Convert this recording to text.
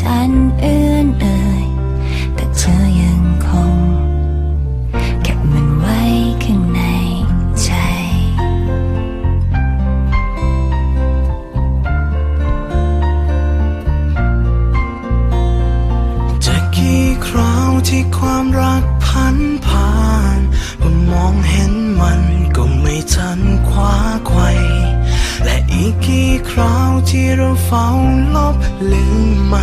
ฉันเอื้อนเอ่ยแต่เธอยังคง เก็บมันไว้ข้างในใจ จะกี่คราวที่ความรักพันผ่านผมมองเห็นมันก็ไม่ทันคว้าไขว่และอีกกี่คราวที่เราเฝ้าลบลืมมัน